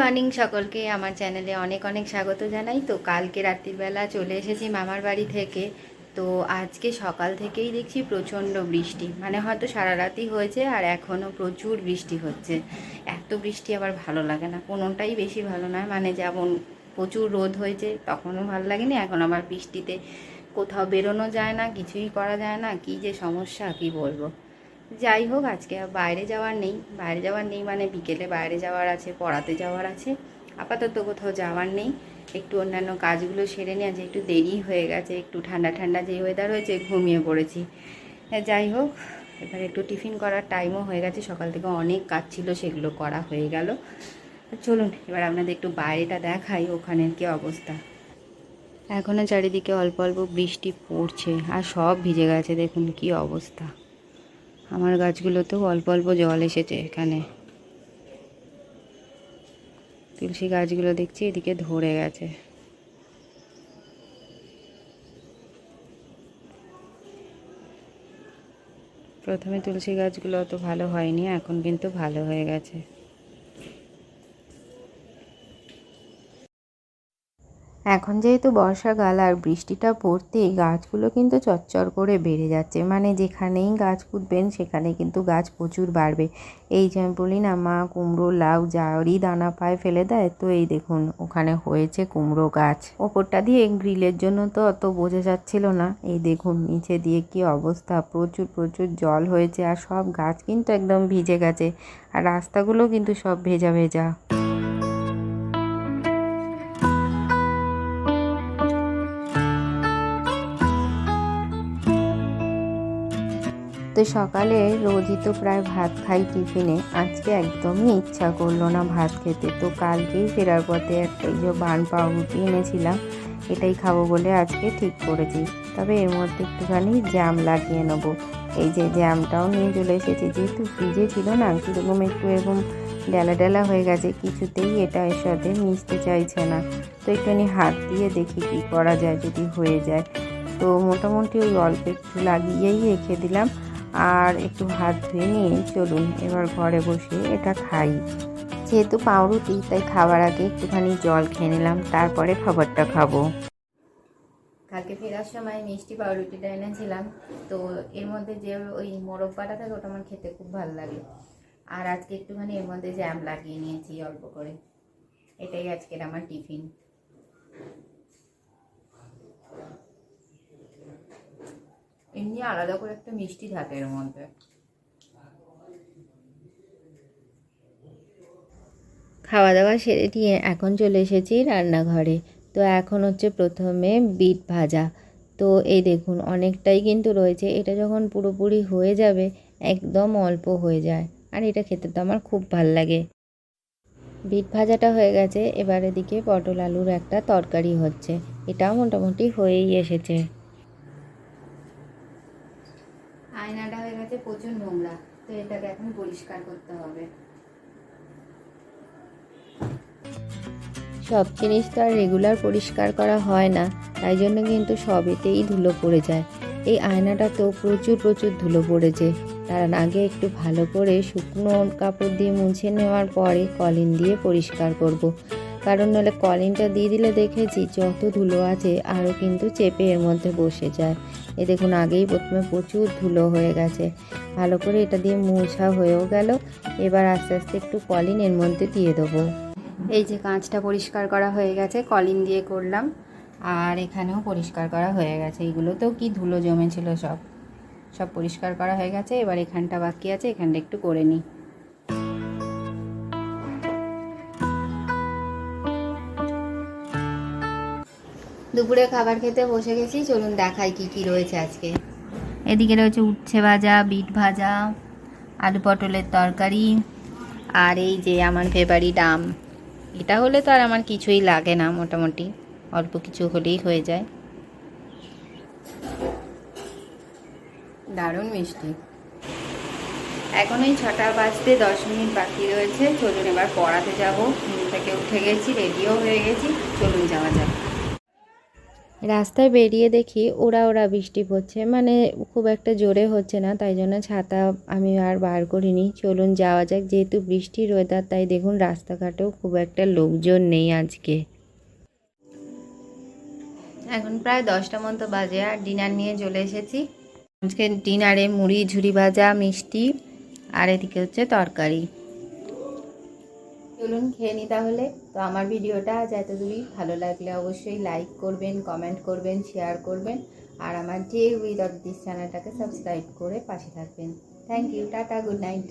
Morning সকলকে। আমার চ্যানেলে অনেক অনেক স্বাগত জানাই। তো কালকে রাত্রিবেলা চলে এসেছি মামার বাড়ি থেকে। তো আজকে সকাল থেকেই দেখছি প্রচণ্ড বৃষ্টি। মানে হয়তো সারা রাতই হয়েছে আর এখনও প্রচুর বৃষ্টি হচ্ছে। এত বৃষ্টি আবার ভালো লাগে না। কোনোটাই বেশি ভালো নয় মানে যেমন প্রচুর রোদ হয়েছে, তখনও ভালো লাগেনি। এখন আবার বৃষ্টিতে কোথাও বেরোনো যায় না, কিছুই করা যায় না। কি যে সমস্যা, কি বলব? যাই হোক, আজকে বাইরে যাওয়ার নেই। বাইরে যাওয়ার নেই মানে বিকেলে বাইরে যাওয়ার আছে, পড়াতে যাওয়ার আছে। আপাতত কোথাও যাওয়ার নেই। একটু অন্যান্য কাজগুলো সেরে নিয়ে আজকে একটু দেরি হয়ে গেছে, একটু ঠান্ডা ঠান্ডা যে ওয়েদার হয়েছে ঘুমিয়ে পড়েছি। যাই হোক, এবার একটু টিফিন করার টাইমও হয়ে গেছে। সকাল থেকে অনেক কাজ ছিল, সেগুলো করা হয়ে গেল। চলুন, এবার আপনাদের একটু বাইরেটা দেখাই, ওখানের কি অবস্থা। এখনও চারিদিকে অল্প অল্প বৃষ্টি পড়ছে, আর সব ভিজে গেছে, দেখুন কি অবস্থা। আমার গাছগুলোতেও অল্প অল্প জল এসেছে এখানে। তুলসী গাছগুলো দেখছি, এদিকে ধরে গেছে। প্রথমে তুলসী গাছগুলো অত ভালো হয়নি, এখন কিন্তু ভালো হয়ে গেছে। এখন যেহেতু বর্ষাকাল আর বৃষ্টিটা পড়তেই গাছগুলো কিন্তু চচ্চর করে বেড়ে যাচ্ছে। মানে যেখানেই গাছ পুঁতবেন, সেখানে কিন্তু গাছ প্রচুর বাড়বে। এই যে বলি না মা কুমড়ো, লাউ যাওয়ারই দানা পায়ে ফেলে দেয়। তো এই দেখুন, ওখানে হয়েছে কুমড়ো গাছ। ওপরটা দিয়ে গ্রিলের জন্য তো অত বোঝা যাচ্ছিল না। এই দেখুন, নিচে দিয়ে কি অবস্থা। প্রচুর প্রচুর জল হয়েছে আর সব গাছ কিন্তু একদম ভিজে গেছে। আর রাস্তাগুলো কিন্তু সব ভেজা ভেজা। তো সকালে রোজই তো প্রায় ভাত খাই টিফিনে। আজকে একদমই ইচ্ছা করল না ভাত খেতে। তো কালকেই ফেরার পথে একটা যে বান পাউরুটি এনেছিলাম, এটাই খাব বলে আজকে ঠিক করেছি। তবে এর মধ্যে একটুখানি জ্যাম লাগিয়ে নেব। এই যে জ্যামটাও নিয়ে চলে এসেছি। যেহেতু ফ্রিজে ছিল না কীরকম একটু এরকম ডেলা ডেলা হয়ে গেছে, কিছুতেই এটা এর সাথে মিশতে চাইছে না। তো একটুখানি হাত দিয়ে দেখি কি করা যায়, যদি হয়ে যায়। তো মোটামুটি ওই অল্প একটু লাগিয়েই রেখে দিলাম। আর একটু ভাত ধুয়ে নিয়ে চলুন এবার ঘরে বসে এটা খাই। যেহেতু পাউরুটি তাই খাবার আগে একটুখানি জল খেয়ে নিলাম তারপরে খাবারটা খাব। কালকে ফেরার সময় মিষ্টি পাউরুটিটা এনেছিলাম তো এর মধ্যে যে ওই মোরব্বাটা থাকে ওটা আমার খেতে খুব ভালো লাগে। আর আজকে একটুখানি এর মধ্যে জ্যাম লাগিয়ে নিয়েছি অল্প করে। এটাই আজকের আমার টিফিন এমনি আলাদা করে একটা মিষ্টি থাকে এর মধ্যে। খাওয়া দাওয়া সেরে দিয়ে এখন চলে এসেছি রান্নাঘরে। তো এখন হচ্ছে প্রথমে বিট ভাজা। তো এই দেখুন, অনেকটাই কিন্তু রয়েছে। এটা যখন পুরোপুরি হয়ে যাবে, একদম অল্প হয়ে যায়। আর এটা খেতে তো আমার খুব ভালো লাগে। বিট ভাজাটা হয়ে গেছে। এবার এদিকে পটল আলুর একটা তরকারি হচ্ছে। এটাও মোটামুটি হয়েই এসেছে। আয়নাটা হয়ে গেছে প্রচুর নোংরা, তো এটাকে এখন পরিষ্কার করতে হবে। সব জিনিস তো আর রেগুলার পরিষ্কার করা হয় না, তাই জন্য কিন্তু সবেতেই ধুলো পড়ে যায়। এই আয়নাটা তো প্রচুর প্রচুর ধুলো পড়েছে তার আগে একটু ভালো করে শুকনো কাপড় দিয়ে মুছে নেওয়ার পরে কলিন দিয়ে পরিষ্কার করব। কারণ নাহলে কলিনটা দিয়ে দিলে দেখেছি যত ধুলো আছে আরও কিন্তু চেপে এর মধ্যে বসে যায়। এ দেখুন, আগেই প্রথমে প্রচুর ধুলো হয়ে গেছে। ভালো করে এটা দিয়ে মোছা হয়েও গেল। এবার আস্তে আস্তে একটু কলিন এর মধ্যে দিয়ে দেবো। এই যে কাঁচটা পরিষ্কার করা হয়ে গেছে, কলিন দিয়ে করলাম। আর এখানেও পরিষ্কার করা হয়ে গেছে। এইগুলোতেও কি ধুলো জমেছিল সব। সব পরিষ্কার করা হয়ে গেছে। এবার এখানটা বাকি আছে, এখানটা একটু করে নিই। দুপুরে খাবার খেতে বসে গেছি চলুন দেখাই কি কি রয়েছে আজকে। এদিকে রয়েছে উচ্ছে ভাজা বিট ভাজা আলু পটলের তরকারি আর এই যে আমার ফেভারিট আম। এটা হলে তো আর আমার কিছুই লাগে না মোটামুটি। অল্প কিছু হলেই হয়ে যায়। দারুণ মিষ্টি। এখন এই ছটা বাজতে দশ মিনিট বাকি রয়েছে। চলুন এবার পড়াতে যাব। ঘুম থেকে উঠে গেছি রেডিও হয়ে গেছি। চলুন যাওয়া যাক। রাস্তায় বেরিয়ে দেখি ওরা ওরা বৃষ্টি পড়ছে। মানে খুব একটা জোরে হচ্ছে না, তাই জন্য ছাতা আমি আর বার করিনি। চলুন যাওয়া যাক, যেহেতু বৃষ্টির ওয়েদার তাই দেখুন রাস্তাঘাটেও খুব একটা লোকজন নেই আজকে। এখন প্রায় দশটা মতো বাজে আর ডিনার নিয়ে চলে এসেছি। আজকে ডিনারে মুড়ি, ঝুড়ি ভাজা, মিষ্টি, আর এদিকে হচ্ছে তরকারি। চলুন, খেয়ে নি তাহলে। তো আমার ভিডিওটা আজ এতদূরই। ভালো লাগলে অবশ্যই লাইক করবেন কমেন্ট করবেন শেয়ার করবেন। আর আমার যে উইথ অফ দিস চ্যানেলটাকে সাবস্ক্রাইব করে পাশে থাকবেন। Thank you tata good night